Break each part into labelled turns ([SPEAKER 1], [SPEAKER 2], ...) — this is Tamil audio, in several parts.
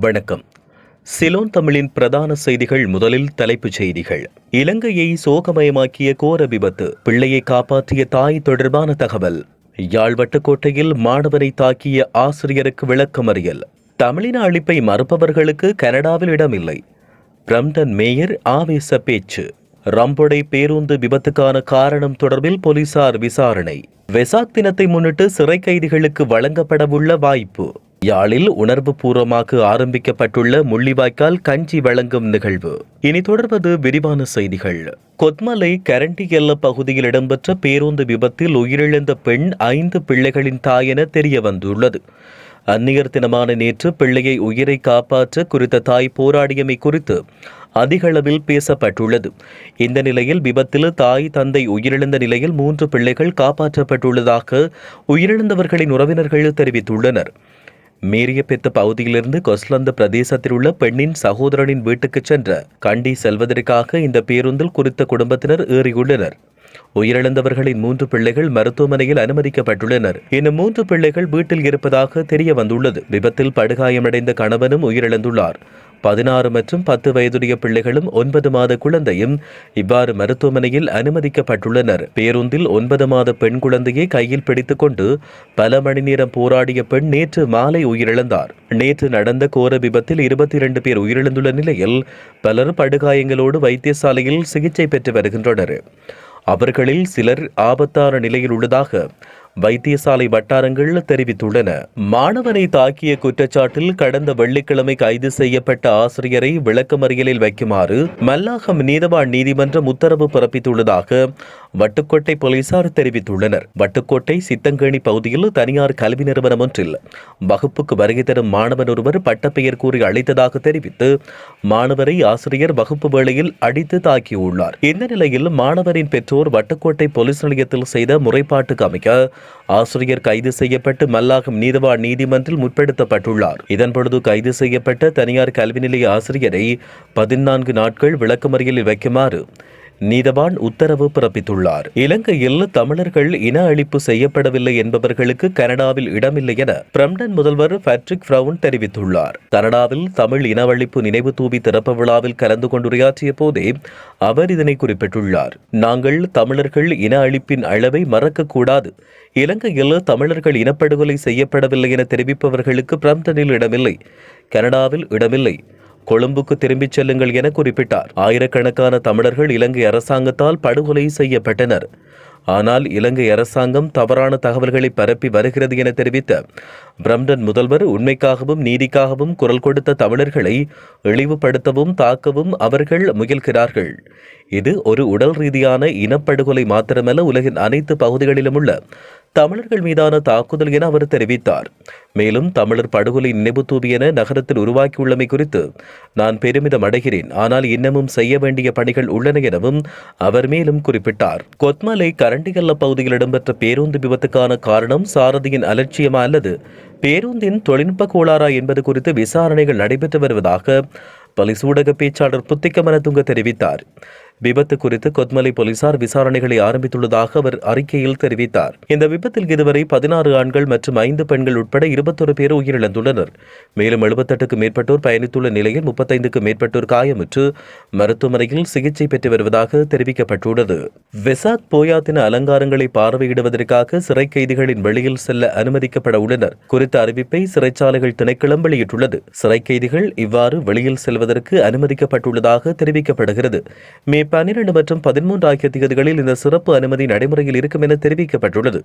[SPEAKER 1] வணக்கம். சிலோன் தமிழின் பிரதான செய்திகள் முதலில் தலைப்புச் செய்திகள். இலங்கையை சோகமயமாக்கிய கோர விபத்து பிள்ளையை காப்பாற்றிய தாய் தொடர்பான தகவல். யாழ் வட்டுக்கோட்டையில் மாணவரை தாக்கிய ஆசிரியருக்கு விளக்கமறியல். தமிழின அழிப்பை மறுப்பவர்களுக்கு கனடாவில் இடமில்லை. பிரம்டன் மேயர் ஆவேச பேச்சு. ரம்பொடை பேருந்து விபத்துக்கான காரணம் தொடர்பில் போலீசார் விசாரணை. வெசாக் தினத்தை முன்னிட்டு சிறை கைதிகளுக்கு வழங்கப்படவுள்ள வாய்ப்பு. யாழில் உணர்வு பூர்வமாக ஆரம்பிக்கப்பட்டுள்ள முள்ளிவாய்க்கால் கஞ்சி வழங்கும் நிகழ்வு. இனி தொடர்வது விரிவான செய்திகள். கொத்மலை கரண்டி எல்ல பகுதியில் இடம்பெற்ற பேருந்து விபத்தில் உயிரிழந்த பெண் ஐந்து பிள்ளைகளின் தாய் என தெரிய வந்துள்ளது அந்நியர் தினமான நேற்று பிள்ளையை உயிரை காப்பாற்ற குறித்த தாய் போராடியமை குறித்து அதிகளவில் பேசப்பட்டுள்ளது. இந்த நிலையில் விபத்தில் தாய் தந்தை உயிரிழந்த நிலையில் மூன்று பிள்ளைகள் காப்பாற்றப்பட்டுள்ளதாக உயிரிழந்தவர்களின் உறவினர்கள் தெரிவித்துள்ளனர். மேரியபெத்த பகுதியிலிருந்து கொஸ்லந்த பிரதேசத்தில் உள்ள பெண்ணின் சகோதரனின் வீட்டுக்கு சென்ற கண்டி செல்வதற்காக இந்த பேருந்தில் குறித்த குடும்பத்தினர் ஏறியுள்ளனர். உயிரிழந்தவர்களின் மூன்று பிள்ளைகள் மருத்துவமனையில் அனுமதிக்கப்பட்டுள்ளனர். இன்னும் மூன்று பிள்ளைகள் வீட்டில் இருப்பதாக தெரிய வந்துள்ளது விபத்தில் படுகாயமடைந்த கணவனும் உயிரிழந்துள்ளார். பதினாறு மற்றும் பத்து வயதுடைய பிள்ளைகளும் ஒன்பது மாத குழந்தையும் இவ்வாறு மருத்துவமனையில் அனுமதிக்கப்பட்டுள்ளனர். பேருந்தில் ஒன்பது மாத பெண் குழந்தையை கையில் பிடித்துக் கொண்டு பல மணி நேரம் போராடிய பெண் நேற்று மாலை உயிரிழந்தார். நேற்று நடந்த கோர விபத்தில் இருபத்தி இரண்டு பேர் உயிரிழந்துள்ள நிலையில் பலர் படுகாயங்களோடு வைத்தியசாலையில் சிகிச்சை பெற்று வருகின்றனர். அவர்களில் சிலர் ஆபத்தான நிலையில் உள்ளதாக வைத்தியசாலை வட்டாரங்கள் தெரிவித்துள்ளன. மாணவனை தாக்கிய குற்றச்சாட்டில் கடந்த வெள்ளிக்கிழமை கைது செய்யப்பட்ட ஆசிரியரை விளக்கமறியலில் வைக்குமாறு மல்லாகம் நீதவான் நீதிமன்றம் உத்தரவு பிறப்பித்துள்ளதாக வட்டுக்கோட்டை போலீசார் தெரிவித்துள்ளனர். வட்டுக்கோட்டை சித்தங்கேணி பகுதியில் தனியார் கல்வி நிறுவனம் ஒன்றில் வகுப்புக்கு வருகை தரும் மாணவன் ஒருவர் பட்டப்பெயர் கூறி அழைத்ததாக தெரிவித்து மாணவரை ஆசிரியர் வகுப்பு வேளையில் அடித்து தாக்கியுள்ளார். இந்த நிலையில் மாணவரின் பெற்றோர் வட்டுக்கோட்டை போலீஸ் நிலையத்தில் செய்த முறைப்பாட்டுக்கு அமைக்க ஆசிரியர் கைது செய்யப்பட்டு மல்லாகம் நீதவான் நீதிமன்றில் முற்படுத்தப்பட்டுள்ளார். இதன்பொழுது கைது செய்யப்பட்ட தனியார் கல்வி நிலைய ஆசிரியரை பதினான்கு நாட்கள் விளக்கமறியலில் வைக்குமாறு நீதவான் உத்தரவு பிறப்பித்துள்ளார். இலங்கையில் தமிழர்கள் இன அழிப்பு செய்யப்படவில்லை என்பவர்களுக்கு கனடாவில் இடமில்லை என பிரம்டன் முதல்வர் பேட்ரிக் பிரவுன் தெரிவித்துள்ளார். கனடாவில் தமிழ் இனவழிப்பு நினைவு தூவி திறப்பு விழாவில் கலந்து கொண்டுரையாற்றிய போதே அவர் இதனை குறிப்பிட்டுள்ளார். நாங்கள் தமிழர்கள் இன அழிப்பின் அளவை மறக்கக்கூடாது. இலங்கையில் தமிழர்கள் இனப்படுகொலை செய்யப்படவில்லை என தெரிவிப்பவர்களுக்கு பிரம்டனில் இடமில்லை. கனடாவில் இடமில்லை. கொழும்புக்கு திரும்பிச் செல்லுங்கள் என குறிப்பிட்டார். ஆயிரக்கணக்கான தமிழர்கள் இலங்கை அரசாங்கத்தால் படுகொலை செய்யப்பட்டனர். ஆனால் இலங்கை அரசாங்கம் தவறான தகவல்களை பரப்பி வருகிறது என தெரிவித்த பிரம்டன் முதல்வர் உண்மைக்காகவும் நீதிக்காகவும் குரல் கொடுத்த தமிழர்களை இழிவுபடுத்தவும் தாக்கவும் அவர்கள் முயல்கிறார்கள். இது ஒரு உடல் ரீதியான இனப்படுகொலை மாத்திரமல்ல உலகின் அனைத்து பகுதிகளிலும் உள்ள தமிழர்கள் மீதான தாக்குதல் என அவர் தெரிவித்தார். மேலும் தமிழர் படுகொலை நினைவு தூவி என நகரத்தில் உருவாக்கியுள்ளமை குறித்து நான் பெருமிதம் அடைகிறேன். ஆனால் இன்னமும் செய்ய வேண்டிய பணிகள் உள்ளன எனவும் அவர் மேலும் குறிப்பிட்டார். கொத்மலை கரண்டிகல்ல பகுதியில் இடம்பெற்ற பேருந்து விபத்துக்கான காரணம் சாரதியின் அலட்சியமா அல்லது பேருந்தின் தொழில்நுட்ப கோளாறா என்பது குறித்து விசாரணைகள் நடைபெற்று வருவதாக பலிசூடக பேச்சாளர் புத்திக்கமனதுங்க தெரிவித்தார். விபத்து குறித்து கொத்மலை போலீசார் விசாரணைகளை ஆரம்பித்துள்ளதாக அவர் அறிக்கையில் தெரிவித்தார். இந்த விபத்தில் இதுவரை பதினாறு ஆண்கள் மற்றும் ஐந்து பெண்கள் உட்பட இருபத்தொரு பேர் உயிரிழந்துள்ளனர். மேலும் எழுபத்தெட்டுக்கும் மேற்பட்டோர் பயணித்துள்ள நிலையில் முப்பத்தைந்துக்கும் மேற்பட்டோர் காயமுற்று மருத்துவமனையில் சிகிச்சை பெற்று வருவதாக தெரிவிக்கப்பட்டுள்ளது. வெசாக் போயா தின அலங்காரங்களை பார்வையிடுவதற்காக சிறை கைதிகளின் வெளியில் செல்ல அனுமதிக்கப்பட உள்ளனர். குறித்த அறிவிப்பை சிறைச்சாலைகள் திணைக்களம் வெளியிட்டுள்ளது. சிறை கைதிகள் இவ்வாறு வெளியில் செல்வதற்கு அனுமதிக்கப்பட்டுள்ளதாக தெரிவிக்கப்படுகிறது. மே பன்னிரண்டு மற்றும் பதிமூன்று ஆகிய தேதிகளில் இந்த சிறப்பு அனுமதி நடைமுறையில் இருக்கும் என தெரிவிக்கப்பட்டுள்ளது.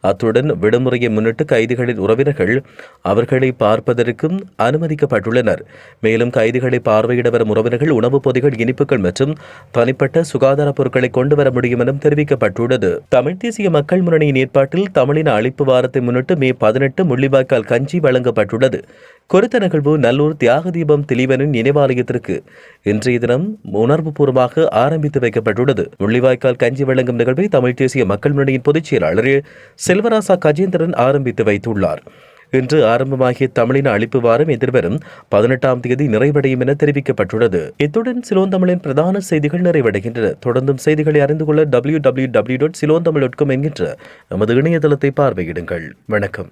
[SPEAKER 1] அத்துடன் விடுமுறையை முன்னிட்டு கைதிகளின் உறவினர்கள் அவர்களை பார்ப்பதற்கும் அனுமதிக்கப்பட்டுள்ளனர். மேலும் கைதிகளை பார்வையிட வரும் உறவினர்கள் உணவுப் பொதிகள் இனிப்புகள் மற்றும் தனிப்பட்ட சுகாதார பொருட்களை கொண்டு வர முடியும் எனவும் தெரிவிக்கப்பட்டுள்ளது. தமிழ் தேசிய மக்கள் முன்னணியின் ஏற்பாட்டில் தமிழின அழிப்பு வாரத்தை முன்னிட்டு மே பதினெட்டு முள்ளிவாய்க்கால் கஞ்சி வழங்கப்பட்டுள்ளது. குறித்த நிகழ்வு நல்லூர் தியாக தீபம் திலீவனின் நினைவாலயத்திற்கு இன்றைய தினம் உணர்வுபூர்வமாக ஆரம்பித்து வைக்கப்பட்டுள்ளது. முள்ளிவாய்க்கால் கஞ்சி வழங்கும் நிகழ்வை தமிழ் தேசிய மக்கள் முன்னணியின் பொதுச் செயலாளர் செல்வராசா கஜேந்திரன் ஆரம்பித்து வைத்துள்ளார். இன்று ஆரம்பமாகிய தமிழின அழிப்பு வாரம் எதிர்வரும் பதினெட்டாம் தேதி நிறைவடையும் என தெரிவிக்கப்பட்டுள்ளது. இத்துடன் சிலோந்தமிழின் பிரதான செய்திகள் நிறைவடைகின்றன. தொடர்ந்தும் செய்திகளை அறிந்து கொள்ள W W W dot Ceylontamil dot com என்கின்ற நமது இணையதளத்தை பார்வையிடுங்கள். வணக்கம்.